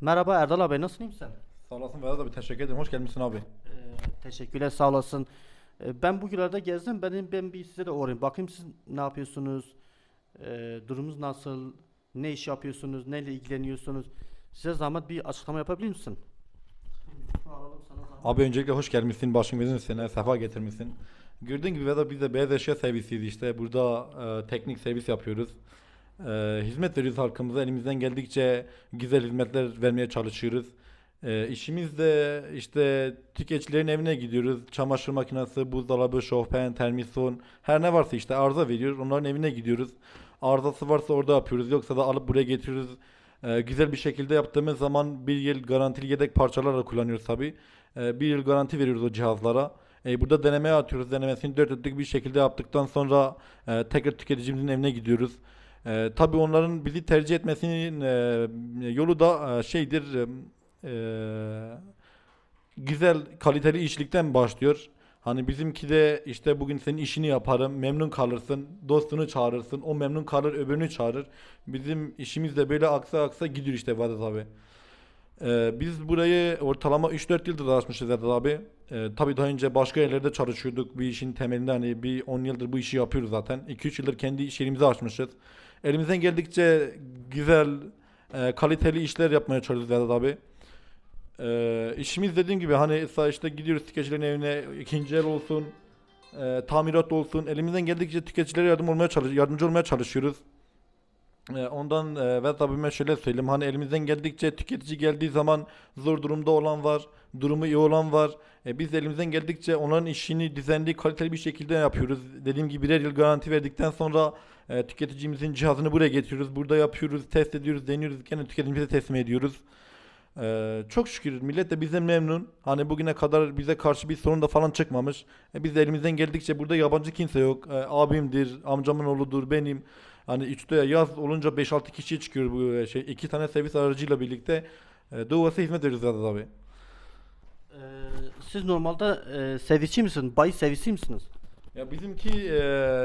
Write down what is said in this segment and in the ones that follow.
Merhaba Erdal abi nasılsın iyi misin? Sağ olasın Vedat abi teşekkür ederim. Hoş gelmişsin abi. Ee, teşekkürler sağ olasın. Ee, ben bugünlerde gezdim. Benim ben bir size de uğrayayım. Bakayım siz ne yapıyorsunuz? Ee, durumunuz nasıl? Ne iş yapıyorsunuz? Neyle ilgileniyorsunuz? Size zahmet bir açıklama yapabilir misin? Abi öncelikle hoş gelmişsin. Başın gözün üstüne sefa getirmişsin. Gördüğün gibi Vedat biz de beyaz eşya servisiyiz işte. Burada e, teknik servis yapıyoruz. E, hizmet veriyoruz halkımıza. Elimizden geldikçe güzel hizmetler vermeye çalışıyoruz. E, işimiz de işte tüketicilerin evine gidiyoruz. Çamaşır makinesi, buzdolabı, şofben, termison her ne varsa işte arıza veriyoruz. Onların evine gidiyoruz. Arızası varsa orada yapıyoruz. Yoksa da alıp buraya getiriyoruz. E, güzel bir şekilde yaptığımız zaman bir yıl garantili yedek parçalarla kullanıyoruz tabii. E, bir yıl garanti veriyoruz o cihazlara. E, burada denemeye atıyoruz. Denemesini dört dörtlük bir şekilde yaptıktan sonra e, tekrar tüketicimizin evine gidiyoruz. E, tabii onların bizi tercih etmesinin e, yolu da e, şeydir e, e, güzel kaliteli işlikten başlıyor. Hani bizimki de işte bugün senin işini yaparım, memnun kalırsın, dostunu çağırırsın, o memnun kalır, öbürünü çağırır. Bizim işimiz de böyle aksa aksa gidiyor işte Vedat abi. Ee, biz burayı ortalama 3-4 yıldır açmışız Vedat abi. Ee, tabii daha önce başka yerlerde çalışıyorduk. Bir işin temelinde hani bir 10 yıldır bu işi yapıyoruz zaten. 2-3 yıldır kendi iş yerimizi açmışız. Elimizden geldikçe güzel, e, kaliteli işler yapmaya Vedat abi. Ee, işimiz dediğim gibi hani işte gidiyoruz tüketicilerin evine ikinci el olsun, e, tamirat olsun. Elimizden geldikçe tüketicilere yardım olmaya çalış yardımcı olmaya çalışıyoruz. Ee, ondan e, Vedat abime şöyle söyleyeyim. Hani elimizden geldikçe tüketici geldiği zaman zor durumda olan var, durumu iyi olan var. E, biz de elimizden geldikçe onların işini düzenli, kaliteli bir şekilde yapıyoruz. Dediğim gibi birer yıl garanti verdikten sonra e, tüketicimizin cihazını buraya getiriyoruz. Burada yapıyoruz, test ediyoruz, deniyoruz. Gene tüketicimize teslim ediyoruz. Ee, çok şükür millet de bizden memnun. Hani bugüne kadar bize karşı bir sorun da falan çıkmamış. E, biz de elimizden geldikçe burada yabancı kimse yok. E, abimdir, amcamın oğludur, benim. Hani üçte yaz olunca 5-6 kişi çıkıyor bu e, şey. iki tane servis aracıyla birlikte. E, Doğu'ya hizmet veriyoruz zaten abi. Ee, siz normalde e, servisçi misiniz? Bayi servisi misiniz? Ya bizimki e,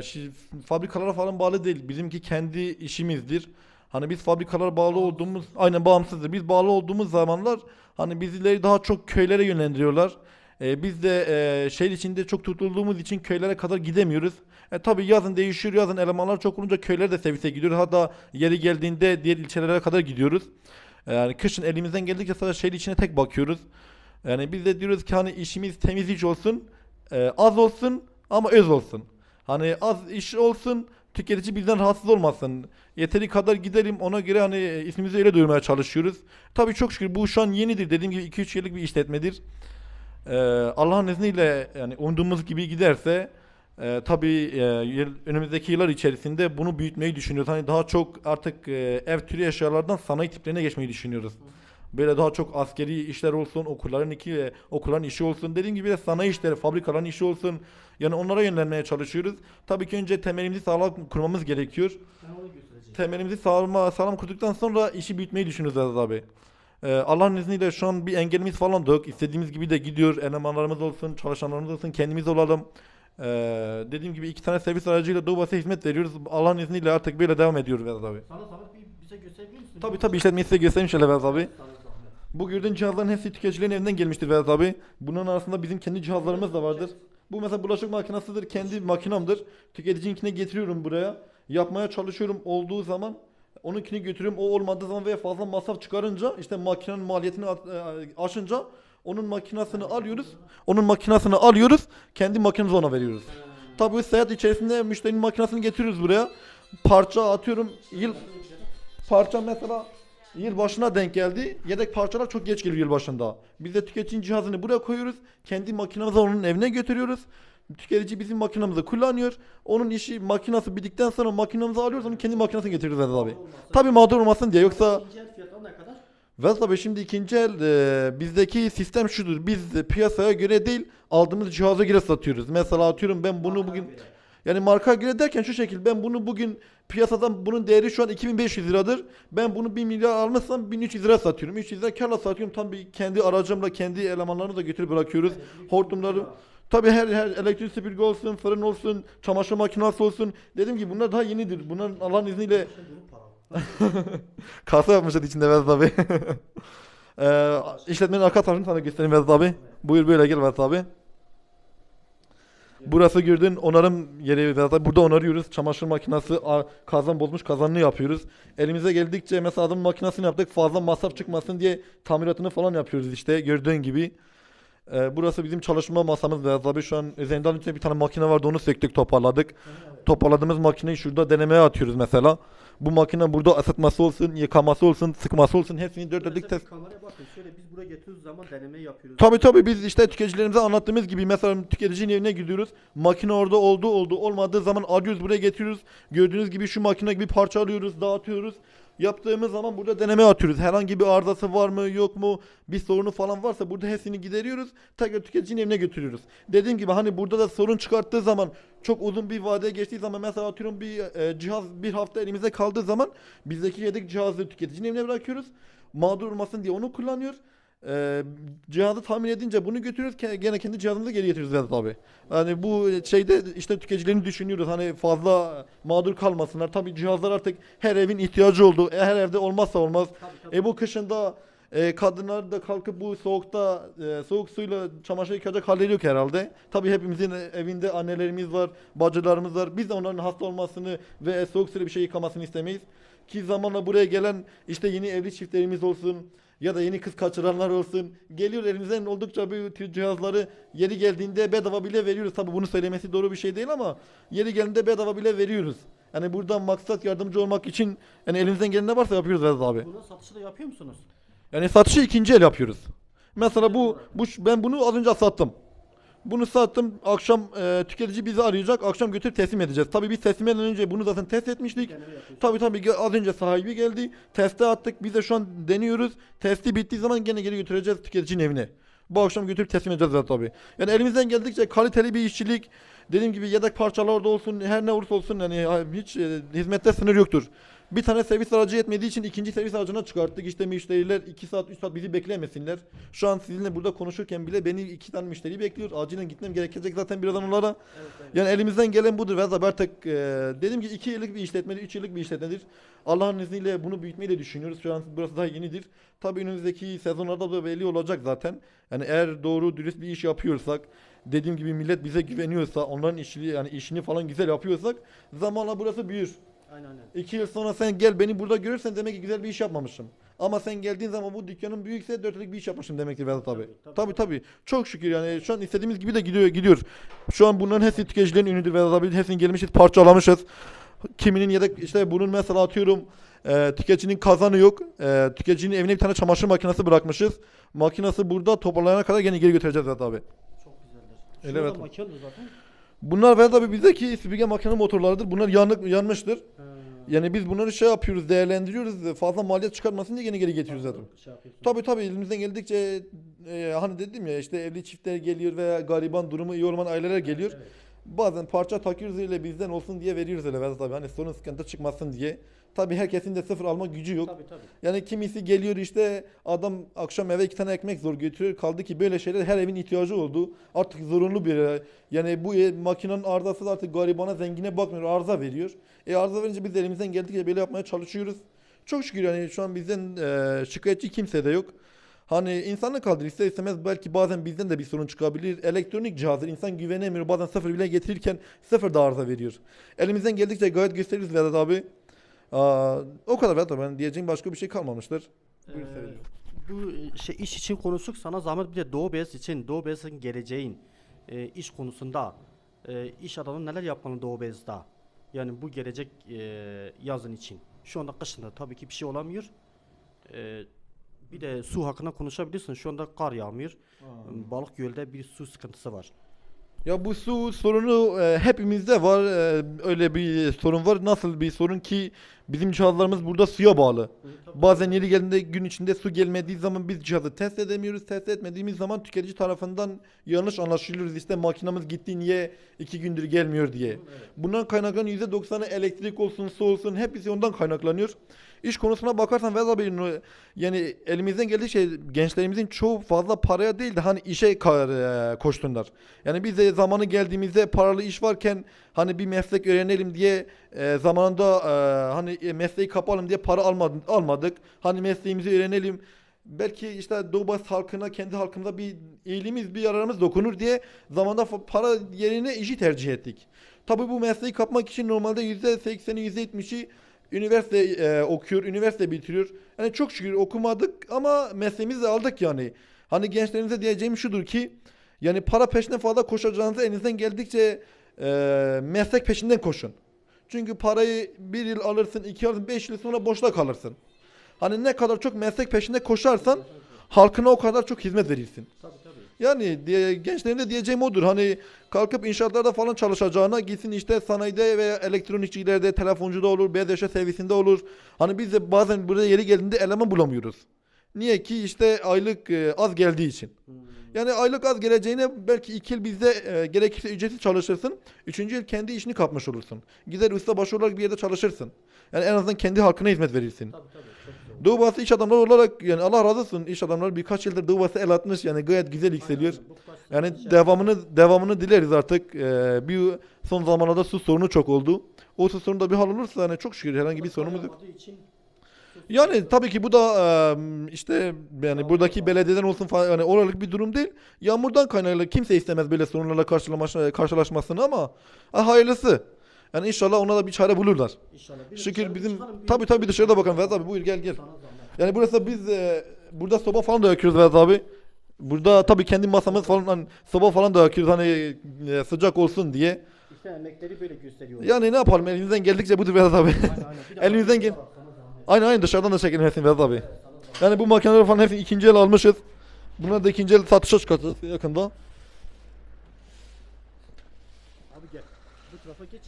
şi- fabrikalara falan bağlı değil. Bizimki kendi işimizdir. Hani biz fabrikalara bağlı olduğumuz, aynen bağımsızdır. Biz bağlı olduğumuz zamanlar hani bizleri daha çok köylere yönlendiriyorlar. E, biz de e, şehir içinde çok tutulduğumuz için köylere kadar gidemiyoruz. E, tabii yazın değişiyor. Yazın elemanlar çok olunca köylere de servise gidiyoruz. Hatta yeri geldiğinde diğer ilçelere kadar gidiyoruz. E, Yani kışın elimizden geldikçe sadece şehir içine tek bakıyoruz. Yani biz de diyoruz ki hani işimiz temiz iş olsun, e, az olsun ama öz olsun. Hani az iş olsun, tüketici bizden rahatsız olmasın. Yeteri kadar gidelim ona göre hani e, ismimizi öyle duyurmaya çalışıyoruz. Tabii çok şükür bu şu an yenidir. Dediğim gibi 2-3 yıllık bir işletmedir. Ee, Allah'ın izniyle yani umduğumuz gibi giderse e, tabii e, önümüzdeki yıllar içerisinde bunu büyütmeyi düşünüyoruz. Hani daha çok artık e, ev türü eşyalardan sanayi tiplerine geçmeyi düşünüyoruz. Böyle daha çok askeri işler olsun, okulların iki okulların işi olsun. Dediğim gibi de sanayi işleri, fabrikaların işi olsun. Yani onlara yönlenmeye çalışıyoruz. Tabii ki önce temelimizi sağlam kurmamız gerekiyor. Temelimizi sağlam, sağlam kurduktan sonra işi büyütmeyi düşünüyoruz Aziz abi. Ee, Allah'ın izniyle şu an bir engelimiz falan da yok. İstediğimiz gibi de gidiyor. Elemanlarımız olsun, çalışanlarımız olsun, kendimiz olalım. Ee, dediğim gibi iki tane servis aracıyla Doğu Bas'a hizmet veriyoruz. Allah'ın izniyle artık böyle devam ediyoruz Vedat abi. Sana zahmet bir bize gösterebilir misin? Tabii tabii işletmeyi size göstereyim şöyle Vedat abi. Bu gördüğün cihazların hepsi tüketicilerin evinden gelmiştir Vedat abi. Bunun arasında bizim kendi cihazlarımız da vardır. Bu mesela bulaşık makinesidir, kendi makinamdır. Tüketicininkine getiriyorum buraya. Yapmaya çalışıyorum olduğu zaman onunkini götürüyorum. O olmadığı zaman veya fazla masraf çıkarınca işte makinenin maliyetini e, aşınca onun makinesini alıyoruz. Onun makinesini alıyoruz. Kendi makinemizi ona veriyoruz. Tabii seyahat içerisinde müşterinin makinesini getiriyoruz buraya. Parça atıyorum. Yıl parça mesela yıl başına denk geldi. Yedek parçalar çok geç geliyor yıl başında. Biz de tüketicinin cihazını buraya koyuyoruz. Kendi makinemizi onun evine götürüyoruz. Tüketici bizim makinamızı kullanıyor. Onun işi makinası bittikten sonra makinamızı alıyoruz. Onu kendi makinesine getiriyoruz Vedat abi. Tabii mağdur olmasın diye. Yoksa? Vedat abi şimdi ikinci el e, bizdeki sistem şudur. Biz de piyasaya göre değil aldığımız cihaza göre satıyoruz. Mesela atıyorum ben bunu bugün yani marka göre derken şu şekil ben bunu bugün piyasadan bunun değeri şu an 2500 liradır. Ben bunu 1 milyar almışsam 1300 lira satıyorum. 300 lira karla satıyorum. Tam bir kendi aracımla kendi elemanlarını da götürüp bırakıyoruz. Hortumları Tabii her her elektrik süpürge olsun, fırın olsun, çamaşır makinesi olsun. Dediğim gibi bunlar daha yenidir. Bunların Allah'ın izniyle Kasa yapmışlar içinde Vedat abi. ee, işletmenin arka tarafını sana göstereyim Vedat abi. Buyur böyle gel Vedat abi. Burası gördüğün onarım yeri abi. Burada onarıyoruz. Çamaşır makinesi kazan bozmuş kazanını yapıyoruz. Elimize geldikçe mesela adam makinesini yaptık. Fazla masraf çıkmasın diye tamiratını falan yapıyoruz işte gördüğün gibi. Ee, burası bizim çalışma masamız Vedat abi. Şu an üzerinden içinde bir tane makine vardı onu söktük toparladık. Toparladığımız makineyi şurada denemeye atıyoruz mesela. Bu makine burada ısıtması olsun, yıkaması olsun, sıkması olsun hepsini dört dörtlük test. Kameraya bakın şöyle biz buraya getiriyoruz zaman deneme yapıyoruz. Tabii tabii biz işte tüketicilerimize anlattığımız gibi mesela tüketicinin evine gidiyoruz. Makine orada oldu oldu olmadığı zaman alıyoruz buraya getiriyoruz. Gördüğünüz gibi şu makine gibi parça alıyoruz dağıtıyoruz. Yaptığımız zaman burada deneme atıyoruz. Herhangi bir arızası var mı yok mu bir sorunu falan varsa burada hepsini gideriyoruz. Tekrar tüketicinin evine götürüyoruz. Dediğim gibi hani burada da sorun çıkarttığı zaman çok uzun bir vadeye geçtiği zaman mesela atıyorum bir e, cihaz bir hafta elimizde kaldığı zaman bizdeki yedek cihazı tüketicinin evine bırakıyoruz. Mağdur olmasın diye onu kullanıyor. Ee, cihazı tamir edince bunu götürüyoruz gene kendi cihazımızı geri getiriyoruz Vedat abi. Yani bu şeyde işte tüketicilerini düşünüyoruz hani fazla mağdur kalmasınlar. Tabii cihazlar artık her evin ihtiyacı oldu. E, her evde olmazsa olmaz. Tabii, tabii. E bu kışında e, kadınlar da kalkıp bu soğukta e, soğuk suyla çamaşır yıkayacak halleri yok herhalde. Tabii hepimizin evinde annelerimiz var, bacılarımız var. Biz de onların hasta olmasını ve soğuk suyla bir şey yıkamasını istemeyiz. Ki zamanla buraya gelen işte yeni evli çiftlerimiz olsun ya da yeni kız kaçıranlar olsun. Geliyor elimizden oldukça bu tür cihazları yeri geldiğinde bedava bile veriyoruz. Tabii bunu söylemesi doğru bir şey değil ama yeri geldiğinde bedava bile veriyoruz. Yani buradan maksat yardımcı olmak için yani elimizden gelen ne varsa yapıyoruz Vedat abi. Bunun satışı da yapıyor musunuz? Yani satışı ikinci el yapıyoruz. Mesela bu, bu ben bunu az önce sattım. Bunu sattım. Akşam e, tüketici bizi arayacak. Akşam götürüp teslim edeceğiz. Tabii biz teslimden önce bunu zaten test etmiştik. Tabii tabii az önce sahibi geldi. Teste attık. Biz de şu an deniyoruz. Testi bittiği zaman gene geri götüreceğiz tüketicinin evine. Bu akşam götürüp teslim edeceğiz zaten tabii. Yani elimizden geldikçe kaliteli bir işçilik, dediğim gibi yedek parçalar da olsun, her ne olursa olsun yani hiç e, hizmette sınır yoktur. Bir tane servis aracı yetmediği için ikinci servis aracına çıkarttık. İşte müşteriler 2 saat 3 saat bizi beklemesinler. Şu an sizinle burada konuşurken bile beni iki tane müşteri bekliyor. Acilen gitmem gerekecek zaten birazdan onlara. Evet, evet. Yani elimizden gelen budur. Abi artık e, dediğim gibi 2 yıllık bir işletmedir, 3 yıllık bir işletmedir. Allah'ın izniyle bunu büyütmeyi de düşünüyoruz. Şu an burası daha yenidir. Tabii önümüzdeki sezonlarda da belli olacak zaten. Yani eğer doğru dürüst bir iş yapıyorsak, dediğim gibi millet bize güveniyorsa, onların işini yani işini falan güzel yapıyorsak zamanla burası büyür. Aynen aynen. 2 yıl sonra sen gel beni burada görürsen demek ki güzel bir iş yapmamışım. Ama sen geldiğin zaman bu dükkanın büyükse dört yıllık bir iş yapmışım demektir Vedat abi. Tabii, tabii, Tabii tabii. Çok şükür yani şu an istediğimiz gibi de gidiyor gidiyor. Şu an bunların hepsi tüketicilerin ürünüdür Vedat abi. Hepsini gelmişiz parçalamışız. Kiminin yedek işte bunun mesela atıyorum e, tüketicinin kazanı yok. E, tüketicinin evine bir tane çamaşır makinesi bırakmışız. Makinesi burada toparlayana kadar gene geri götüreceğiz Vedat abi. Çok güzeldir. Şurada evet. makinedir zaten. Bunlar Vedat abi bizdeki süpürge makine motorlarıdır. Bunlar yanık, yanmıştır. Ha, Yani biz bunları şey yapıyoruz, değerlendiriyoruz. Fazla maliyet çıkartmasın diye gene geri getiriyoruz zaten. Şey. Tabii tabii elimizden geldikçe e, hani dedim ya işte evli çiftler geliyor veya gariban durumu iyi olmayan aileler geliyor. Evet. Bazen parça takıyoruz öyle bizden olsun diye veriyoruz öyle abi. Hani sorun sıkıntı çıkmasın diye. Tabii herkesin de sıfır alma gücü yok. Tabii tabii. Yani kimisi geliyor işte adam akşam eve iki tane ekmek zor götürüyor. Kaldı ki böyle şeyler her evin ihtiyacı oldu. Artık zorunlu bir yani bu e, makinenin arızası da artık garibana zengine bakmıyor arıza veriyor. E arıza verince biz de elimizden geldikçe böyle yapmaya çalışıyoruz. Çok şükür yani şu an bizden e, şikayetçi kimse de yok. Hani insanlık kaldır ister istemez belki bazen bizden de bir sorun çıkabilir. Elektronik cihazlar insan güvenemiyor. Bazen sıfır bile getirirken sıfır da arıza veriyor. Elimizden geldikçe gayet gösteririz Vedat abi. Aa, o kadar Vedat abi. Ben diyeceğim başka bir şey kalmamıştır. Buyur Ee, bu şey iş için konuştuk sana zahmet bir de Doğu Beyaz için Doğu Beyaz'ın geleceğin e, iş konusunda e, iş adamı neler yapmalı Doğu Beyaz'da? Yani bu gelecek e, yazın için. Şu anda kışında tabii ki bir şey olamıyor. E, bir de su hakkında konuşabilirsin. Şu anda kar yağmıyor. Balık gölde bir su sıkıntısı var. Ya bu su sorunu e, hepimizde var. E, öyle bir sorun var. Nasıl bir sorun ki bizim cihazlarımız burada suya bağlı. Bazen yeri geldiğinde gün içinde su gelmediği zaman biz cihazı test edemiyoruz. Test etmediğimiz zaman tüketici tarafından yanlış anlaşılıyoruz. İşte makinamız gitti niye iki gündür gelmiyor diye. Bundan kaynaklanan %90'ı elektrik olsun, su olsun hepsi ondan kaynaklanıyor. İş konusuna bakarsan abi no- yani elimizden geldiği şey gençlerimizin çoğu fazla paraya değil de hani işe e, koştunlar. Yani biz de zamanı geldiğimizde paralı iş varken hani bir meslek öğrenelim diye e, zamanında e, hani e, mesleği kapalım diye para almadık, almadık. Hani mesleğimizi öğrenelim. Belki işte Doğu Batı halkına, kendi halkımıza bir iyiliğimiz, bir yararımız dokunur diye zamanda para yerine işi tercih ettik. Tabii bu mesleği kapmak için normalde %80'i, %70'i üniversite e, okuyor, üniversite bitiriyor. Yani çok şükür okumadık ama mesleğimizi aldık yani. Hani gençlerimize diyeceğim şudur ki yani para peşinde fazla koşacağınızda elinizden geldikçe e, meslek peşinden koşun. Çünkü parayı bir yıl alırsın, iki yıl alırsın, beş yıl sonra boşta kalırsın. Hani ne kadar çok meslek peşinde koşarsan halkına o kadar çok hizmet verirsin. Tabii tabii. Yani diye, gençlerin de diyeceğim odur. Hani kalkıp inşaatlarda falan çalışacağına gitsin işte sanayide veya elektronikçilerde, telefoncuda olur, beyaz eşya servisinde olur. Hani biz de bazen burada yeri geldiğinde eleman bulamıyoruz. Niye ki işte aylık e, az geldiği için. Hmm. Yani aylık az geleceğine belki iki yıl bizde e, gerekirse ücretsiz çalışırsın. Üçüncü yıl kendi işini kapmış olursun. Gider usta başı olarak bir yerde çalışırsın. Yani en azından kendi halkına hizmet verirsin. Tabii tabii. Çok Batı iş adamları olarak yani Allah razı olsun iş adamları birkaç yıldır Doğu Batı el atmış yani gayet güzel yükseliyor. Yani devamını devamını dileriz artık. Ee, bir son zamanlarda su sorunu çok oldu. O su sorunu da bir hal olursa hani çok şükür herhangi bir sorunumuz yok. Yani tabii ki bu da işte yani buradaki belediyeden olsun falan yani oralık bir durum değil. Yağmurdan kaynaklı kimse istemez böyle sorunlarla karşılaş- karşılaşmasını ama ha, hayırlısı. Yani inşallah ona da bir çare bulurlar. İnşallah. Bir Şükür bizim tabii tabii dışarıda bakalım Vedat abi buyur gel gel. Yani burası biz e, burada soba falan da yakıyoruz Vedat abi. Burada tabii kendi masamız falan hani soba falan da yakıyoruz hani e, sıcak olsun diye. İşte emekleri böyle gösteriyor. Yani ne yapalım elimizden geldikçe budur Vedat abi. Aynen, Elimizden gel. aynen aynen dışarıdan da çekelim hepsini Vedat abi. Yani bu makineleri falan hepsini ikinci el almışız. Bunlar da ikinci el satışa çıkartacağız yakında. Abi gel. Bu tarafa geç.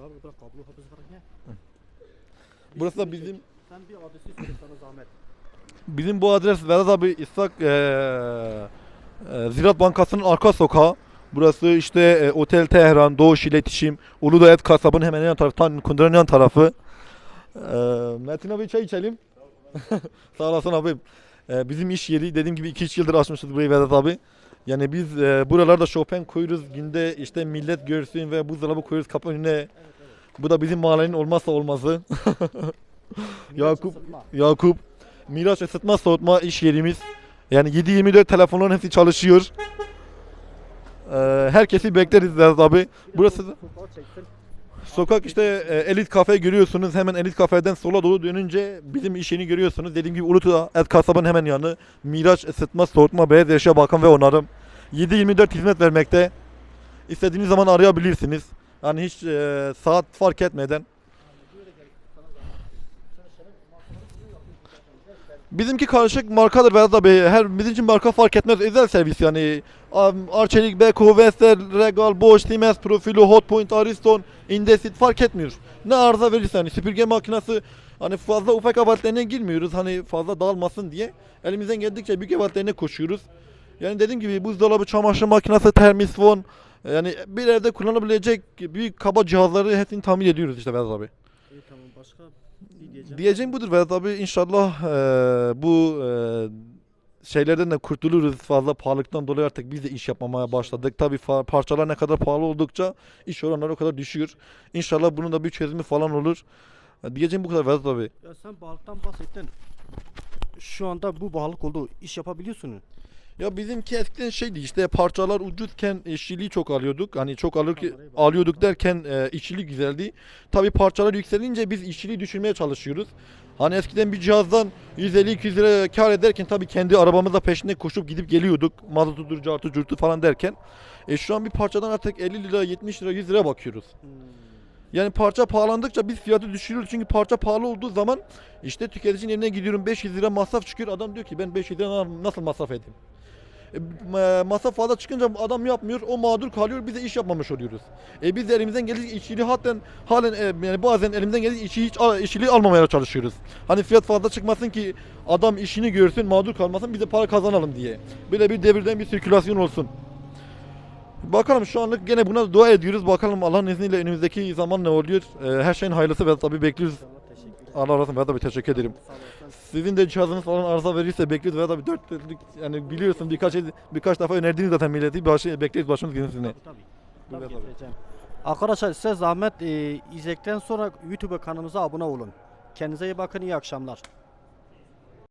Abi bırak kablo bırak ya. Burası da sürü şey. bizim Sen bir adresi söyle sana zahmet. bizim bu adres Vedat abi İshak e, e, Ziraat Bankası'nın arka sokağı. Burası işte e, Otel Tehran, Doğuş İletişim, Uludağ Et Kasabı'nın hemen yan tarafı, tam Kundura'nın yan tarafı. E, Metin abi çay içelim. Sağ olasın abim. E, bizim iş yeri dediğim gibi 2-3 yıldır açmışız burayı Vedat abi. Yani biz e, buralarda Chopin koyuyoruz günde işte millet görsün ve buzdolabı koyuyoruz kapı önüne. Bu da bizim mahallenin olmazsa olmazı. Yakup. Isıtma. Yakup, Miraç ısıtma soğutma iş yerimiz. Yani 7-24 telefonların hepsi çalışıyor. Ee, herkesi bekleriz abi. Burası da-. Sokak işte e, Elit Kafe görüyorsunuz. Hemen Elit Kafe'den sola doğru dönünce bizim iş yerini görüyorsunuz. Dediğim gibi Uludağ Et Kasabı'nın hemen yanı. Miraç ısıtma soğutma beyaz eşya bakım ve onarım. 7-24 hizmet vermekte. İstediğiniz zaman arayabilirsiniz. Hani hiç e, saat fark etmeden. Bizimki karışık markadır Vedat abi. Her bizim için marka fark etmez. Özel servis yani. Arçelik, Beko, Vestel, Regal, Bosch, Siemens, Profilo, Hotpoint, Ariston, Indesit fark etmiyor. Ne arıza verirse hani süpürge makinesi hani fazla ufak avatlarına girmiyoruz. Hani fazla dağılmasın diye. Elimizden geldikçe büyük avatlarına koşuyoruz. Yani dediğim gibi buzdolabı, çamaşır makinesi, termisfon yani bir evde kullanabilecek büyük kaba cihazları hepsini tahmin ediyoruz işte Vedat abi. İyi tamam başka diyeceğim. Diyeceğim budur Vedat abi inşallah eee, bu eee, şeylerden de kurtuluruz fazla pahalılıktan dolayı artık biz de iş yapmamaya başladık. Tabi parçalar ne kadar pahalı oldukça iş oranları o kadar düşüyor. İnşallah bunun da bir çözümü falan olur. Diyeceğim bu kadar Vedat abi. Ya sen balıktan bahsettin. Şu anda bu balık oldu. İş yapabiliyorsun. Ya bizimki eskiden şeydi işte parçalar ucuzken işçiliği çok alıyorduk. Hani çok alır alıyorduk derken e, işçilik güzeldi. Tabi parçalar yükselince biz işçiliği düşürmeye çalışıyoruz. Hani eskiden bir cihazdan 150-200 lira kar ederken tabi kendi arabamızla peşinde koşup gidip geliyorduk. Mazotudur, cartı, curtu falan derken. E şu an bir parçadan artık 50 lira, 70 lira, 100 lira bakıyoruz. Yani parça pahalandıkça biz fiyatı düşürüyoruz. Çünkü parça pahalı olduğu zaman işte tüketicinin evine gidiyorum 500 lira masraf çıkıyor. Adam diyor ki ben 500 lira na- nasıl masraf edeyim? E, ma- masraf fazla çıkınca adam yapmıyor. O mağdur kalıyor. Biz de iş yapmamış oluyoruz. E biz de elimizden geldiği işçiliği hatten halen e, yani bazen elimizden geldiği işi hiç işçiliği almamaya çalışıyoruz. Hani fiyat fazla çıkmasın ki adam işini görsün, mağdur kalmasın, biz de para kazanalım diye. Böyle bir devirden bir sirkülasyon olsun. Bakalım şu anlık gene buna dua ediyoruz. Bakalım Allah'ın izniyle önümüzdeki zaman ne oluyor. E, her şeyin hayırlısı ve tabii bekliyoruz. Allah razı olsun Vedat abi teşekkür ederim. Sizin de cihazınız falan arıza verirse bekliyoruz Vedat abi dört dörtlük yani biliyorsun birkaç birkaç defa önerdiniz zaten milleti başı, bekleriz başımız gözünüzüne. Tabii getireceğim. Arkadaşlar size zahmet e, izledikten sonra YouTube kanalımıza abone olun. Kendinize iyi bakın iyi akşamlar.